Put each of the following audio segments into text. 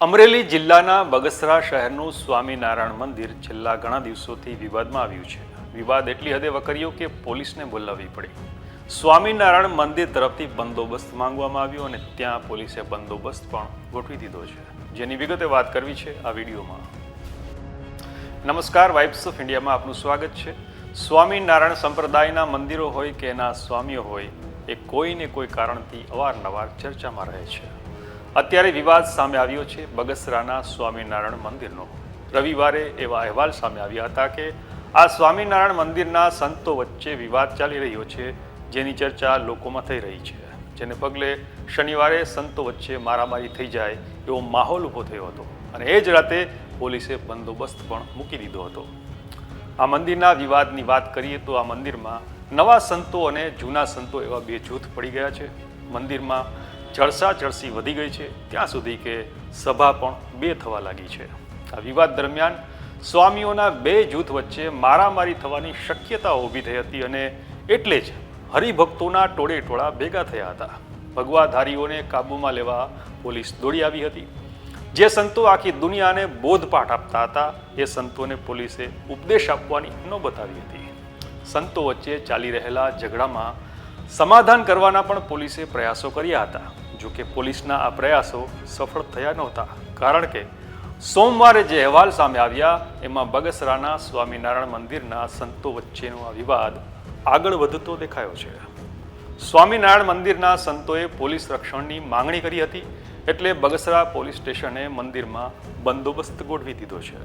અમરેલી જિલ્લાના બગસરા શહેરનું સ્વામિનારાયણ મંદિર છેલ્લા ઘણા દિવસોથી વિવાદમાં આવ્યું છે. વિવાદ એટલી હદે વકર્યો કે પોલીસને બોલાવવી પડી. સ્વામિનારાયણ મંદિર તરફથી બંદોબસ્ત માંગવામાં આવ્યો અને ત્યાં પોલીસે બંદોબસ્ત પણ ગોઠવી દીધો છે. જેની વિગતે વાત કરવી છે આ વિડીયોમાં. નમસ્કાર, વાઇબ્સ ઓફ ઇન્ડિયામાં આપનું સ્વાગત છે. સ્વામિનારાયણ સંપ્રદાયના મંદિરો હોય કે એના સ્વામીઓ હોય, એ કોઈ ને કોઈ કારણથી અવારનવાર ચર્ચામાં રહે છે. અત્યારે વિવાદ સામે આવ્યો છે બગસરાના સ્વામિનારાયણ મંદિરનો. રવિવારે એવા અહેવાલ સામે આવ્યા હતા કે આ સ્વામિનારાયણ મંદિરના સંતો વચ્ચે વિવાદ ચાલી રહ્યો છે, જેની ચર્ચા લોકોમાં થઈ રહી છે. જેને પગલે શનિવારે સંતો વચ્ચે મારામારી થઈ જાય એવો માહોલ ઊભો થયો હતો અને એ જ રાતે પોલીસે બંદોબસ્ત પણ મૂકી દીધો હતો. આ મંદિરના વિવાદની વાત કરીએ તો આ મંદિરમાં નવા સંતો અને જૂના સંતો એવા બે જૂથ પડી ગયા છે. મંદિરમાં જળસા જળસી વધી ગઈ છે. ત્યાં સુધી કે સભા પણ બે થવા લાગી છે. આ વિવાદ દરમિયાન સ્વામીઓના બે જૂથ વચ્ચે મારામારી થવાની શક્યતા ઊભી થઈ હતી અને એટલે જ હરિભક્તોના ટોળે ટોળા ભેગા થયા હતા. ભગવાધારીઓને કાબૂમાં લેવા પોલીસ દોડી આવી હતી. જે સંતો આખી દુનિયાને બોધપાઠ આપતા હતા, એ સંતોને પોલીસે ઉપદેશ આપવાની નોબત આવી હતી. સંતો વચ્ચે ચાલી રહેલા ઝઘડામાં સમાધાન કરવાના પણ પોલીસે પ્રયાસો કર્યા હતા. જો કે પોલીસના આ પ્રયાસો સફળ થયા નહોતા. કારણ કે સોમવારે જે અહેવાલ સામે આવ્યા, એમાં બગસરાના સ્વામિનારાયણ મંદિરના સંતો વચ્ચેનો આ વિવાદ આગળ વધતો દેખાયો છે. સ્વામિનારાયણ મંદિરના સંતોએ પોલીસ રક્ષણની માંગણી કરી હતી, એટલે બગસરા પોલીસ સ્ટેશને મંદિરમાં બંદોબસ્ત ગોઠવી દીધો છે.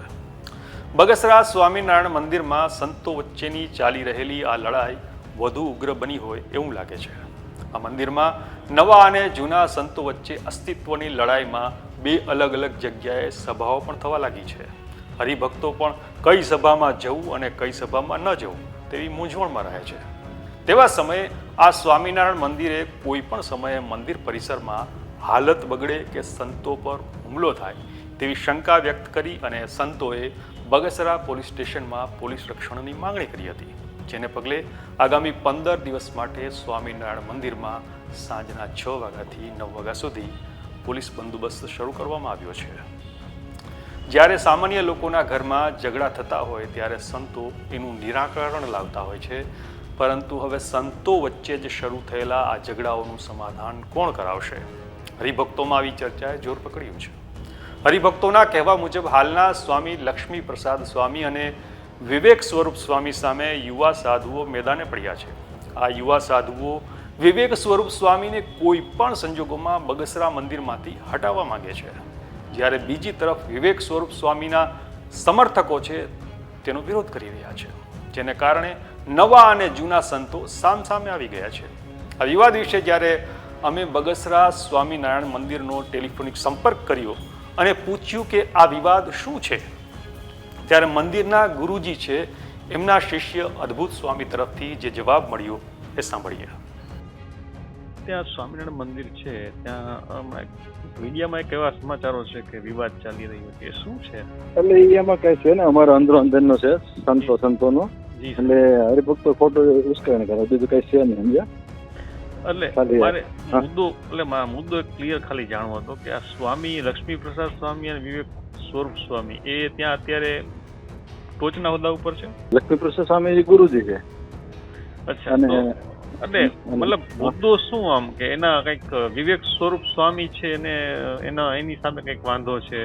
બગસરા સ્વામિનારાયણ મંદિરમાં સંતો વચ્ચેની ચાલી રહેલી આ લડાઈ વધુ ઉગ્ર બની હોય એવું લાગે છે. આ મંદિરમાં નવા અને જૂના સંતો વચ્ચે અસ્તિત્વની લડાઈમાં બે અલગ અલગ જગ્યાએ સભાઓ પણ થવા લાગી છે. હરિભક્તો પણ કઈ સભામાં જવું અને કઈ સભામાં ન જવું તેવી મૂંઝવણમાં રહે છે. તેવા સમયે આ સ્વામિનારાયણ મંદિરે કોઈ પણ સમયે મંદિર પરિસરમાં હાલત બગડે કે સંતો પર હુમલો થાય તેવી શંકા વ્યક્ત કરી અને સંતોએ બગસરા પોલીસ સ્ટેશનમાં પોલીસ રક્ષણની માંગણી કરી હતી. જેને પગલે આગામી પંદર દિવસ માટે સ્વામિનારાયણ મંદિરમાં સાંજના છ વાગ્યાથી નવ વાગ્યા સુધી પોલીસ બંદોબસ્ત શરૂ કરવામાં આવ્યો છે. જ્યારે સામાન્ય લોકોના ઘરમાં ઝઘડા થતા હોય ત્યારે સંતો એનું નિરાકરણ લાવતા હોય છે. પરંતુ હવે સંતો વચ્ચે જ શરૂ થયેલા આ ઝઘડાઓનું સમાધાન કોણ કરાવશે? હરિભક્તોમાં આવી ચર્ચાએ જોર પકડ્યું છે. હરિભક્તોના કહેવા મુજબ હાલના સ્વામી લક્ષ્મી પ્રસાદ સ્વામી અને વિવેક સ્વરૂપ સ્વામી સામે યુવા સાધુઓ મેદાને પડ્યા છે. આ યુવા સાધુઓ વિવેક સ્વરૂપ સ્વામીને કોઈ પણ સંજોગોમાં બગસરા મંદિરમાંથી હટાવવા માંગે છે. જ્યારે બીજી તરફ વિવેક સ્વરૂપ સ્વામીના સમર્થકો છે, તેનો વિરોધ કરી રહ્યા છે. જેને કારણે નવા અને જૂના સંતો સામસામે આવી ગયા છે. આ વિવાદ વિશે જ્યારે અમે બગસરા સ્વામિનારાયણ મંદિરનો ટેલિફોનિક સંપર્ક કર્યો અને પૂછ્યું કે આ વિવાદ શું છે ત્યારે મંદિરના ગુરુજી છે એમના શિષ્ય અદ્ભુત સ્વામી તરફથી જે જવાબ મળ્યો એ સાંભળીએ. ત્યાં સ્વામિનારાયણ મંદિર છે ત્યાં મીડિયામાં એક એવા સમાચારો છે કે વિવાદ ચાલી રહ્યો છે. શું છે? એટલે એરિયામાં કઈ છે ને અમારો અંદરો અંદરનો છે સંતો સંતોનો. એટલે હરિભક્તો ખોટો ઉશ્કેરણી કરે બીજું કઈ છે નહીં સમજ્યા? એટલે મારે મુદ્દો એટલે મારા મુદ્દો એક ક્લિયર ખાલી જાણવો હતો કે આ સ્વામી લક્ષ્મી પ્રસાદ સ્વામી અને વિવેક સ્વરૂપ સ્વામી એ ત્યાં અત્યારે ટોચના હોદ્દા ઉપર છે? લક્ષ્મી પ્રસાદ સ્વામી ગુરુજી છે. અચ્છા અને એટલે મતલબ મુદ્દો શું આમ કે એના કંઈક વિવેક સ્વરૂપ સ્વામી છે એને એના એની સામે કંઈક વાંધો છે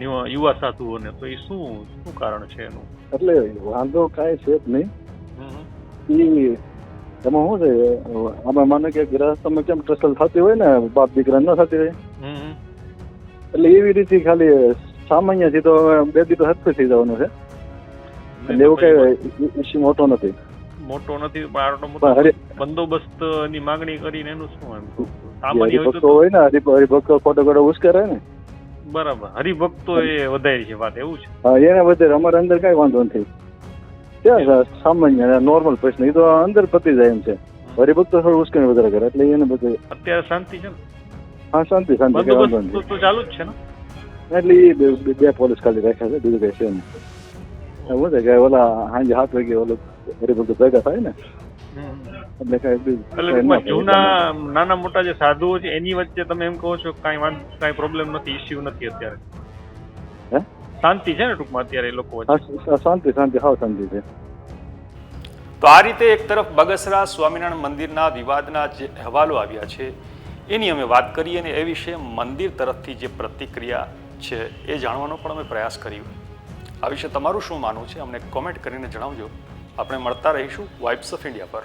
યુવા સાધુઓને? તો એ શું શું કારણ છે એનું? એટલે વાંધો કાંઈ છે જ નહીં. એમાં શું છે આમાં માનો કે ગ્રહસ્થમાં કેમ ટ્રસલ થતી હોય ને બાપ દીકરા ન થતી હોય. એટલે એવી રીતે ખાલી સામાન્યથી તો બે દી તો હરખું થઈ જવાનું છે. એટલે એવું કઈ ઇસ્યુ મોટો નથી. મોટો નથી પણ આટલો મોટો બંદોબસ્તની માંગણી કરીને એનું શું એમ? સામાન્ય હોય ને હરિભક્તો ખોટો ખોટો ઉશ્કેરે ને. બરાબર. હરિભક્તો એ વધારે છે વાત એવું છે? હા એને વધારે અમારે અંદર કઈ વાંધો નથી. ત્યાં સામાન્ય નોર્મલ પ્રશ્ન. એ તો અંદર પતી જાય એમ છે. હરિભક્તો થોડું ઉશ્કેરણી વધારે કરે એટલે એને બધું અત્યારે શાંતિ છે ને? હા શાંતિ શાંતિ ચાલુ જ છે ને? એટલે એ બે પોલીસ ખાલી રાખ્યા છે બીજું કઈ છે નહીં. છે કે ઓલા સાંજે હાથ વાગે ઓલો હરિભક્તો ભેગા થાય ને એટલે કઈ એટલે જૂના નાના મોટા જે સાધુઓ છે એની વચ્ચે તમે એમ કહો છો કઈ કાંઈ વાંધો કાંઈ પ્રોબ્લેમ નથી ઇસ્યુ નથી અત્યારે હે? શાંતિ છે ને ટૂંકમાં અત્યારે એ લોકો શાંતિ શાંતિ હાવ શાંતિ છે તો આ રીતે એક તરફ બગસરા સ્વામિનારાયણ મંદિરના વિવાદના જે અહેવાલો આવ્યા છે એની અમે વાત કરી અને એ વિશે મંદિર તરફથી જે પ્રતિક્રિયા છે એ જાણવાનો પણ અમે પ્રયાસ કર્યો. આ વિશે તમારું શું માનવું છે? અમને કોમેન્ટ કરીને જણાવજો. આપણે મળતા રહીશું વાઇબ્સ ઓફ ઇન્ડિયા પર.